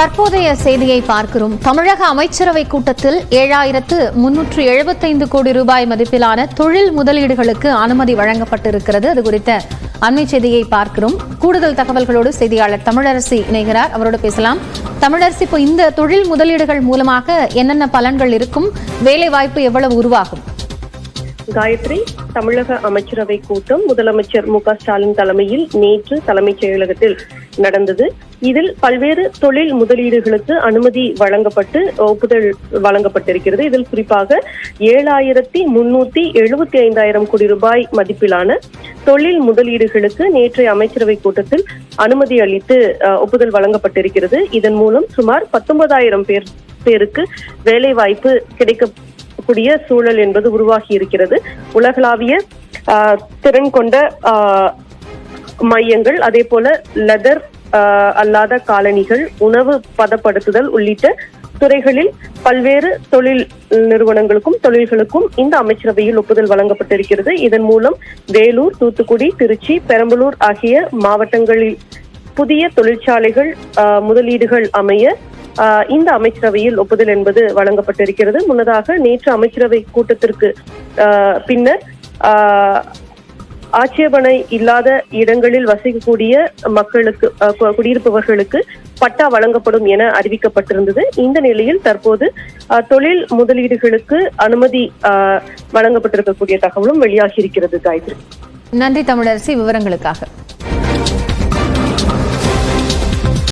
தற்போதைய செய்தியை பார்க்கிறோம். தமிழக அமைச்சரவை கூட்டத்தில் ஏழாயிரத்து முன்னூற்று எழுபத்தைந்து கோடி ரூபாய் மதிப்பிலான தொழில் முதலீடுகளுக்கு அனுமதி வழங்கப்பட்டிருக்கிறது. அது குறித்த அண்மை செய்தியை பார்க்கிறோம். கூடுதல் தகவல்களோடு செய்தியாளர் தமிழரசி இணைகிறார். அவரோடு பேசலாம். தமிழரசி இப்போ இந்த தொழில் முதலீடுகள் மூலமாக என்னென்ன பலன்கள் இருக்கும்? வேலை வாய்ப்பு எவ்வளவு உருவாகும்? காயத்ரி தமிழக அமைச்சரவை கூட்டம் முதலமைச்சர் மு க ஸ்டாலின் தலைமையில் நேற்று தலைமைச் செயலகத்தில் நடந்தது. இதில் பல்வேறு தொழில் முதலீடுகளுக்கு அனுமதி வழங்கப்பட்டு ஒப்புதல் வழங்கப்பட்டிருக்கிறது. இதில் குறிப்பாக ஏழாயிரத்தி முன்னூத்தி எழுபத்தி ஐந்தாயிரம் கோடி ரூபாய் மதிப்பிலான தொழில் முதலீடுகளுக்கு நேற்றைய அமைச்சரவை கூட்டத்தில் அனுமதி அளித்து அஹ், ஒப்புதல் வழங்கப்பட்டிருக்கிறது. இதன் மூலம் சுமார் பத்தொன்பதாயிரம் பேர் பேருக்கு வேலை வாய்ப்பு கிடைக்கக்கூடிய சூழல் என்பது உருவாகி இருக்கிறது. உலகளாவிய ஆஹ், திறன் கொண்ட ஆஹ், மையங்கள் அதே போல லெதர் அல்லாத காலணிகள் உணவு பதப்படுத்துதல் உள்ளிட்ட துறைகளில் பல்வேறு தொழில் நிறுவனங்களுக்கும் தொழில்களுக்கும் இந்த அமைச்சரவையில் ஒப்புதல் வழங்கப்பட்டிருக்கிறது. இதன் மூலம் வேலூர் தூத்துக்குடி திருச்சி பெரம்பலூர் ஆகிய மாவட்டங்களில் புதிய தொழிற்சாலைகள் ஆஹ், முதலீடுகள் அமைய ஆஹ், இந்த அமைச்சரவையில் ஒப்புதல் என்பது வழங்கப்பட்டிருக்கிறது. முன்னதாக நேற்று அமைச்சரவை கூட்டத்திற்கு ஆஹ், பின்னர் ஆஹ், ஆட்சேபனை இல்லாத இடங்களில் வசிக்கக்கூடிய மக்களுக்கு குடியிருப்பவர்களுக்கு பட்டா வழங்கப்படும் என அறிவிக்கப்பட்டிருந்தது. இந்த நிலையில் தற்போது ஆஹ், தொழில் முதலீடுகளுக்கு அனுமதி ஆஹ், வழங்கப்பட்டிருக்கக்கூடிய தகவலும் வெளியாகி இருக்கிறது காயத்ரி. நன்றி தமிழரசி விவரங்களுக்காக.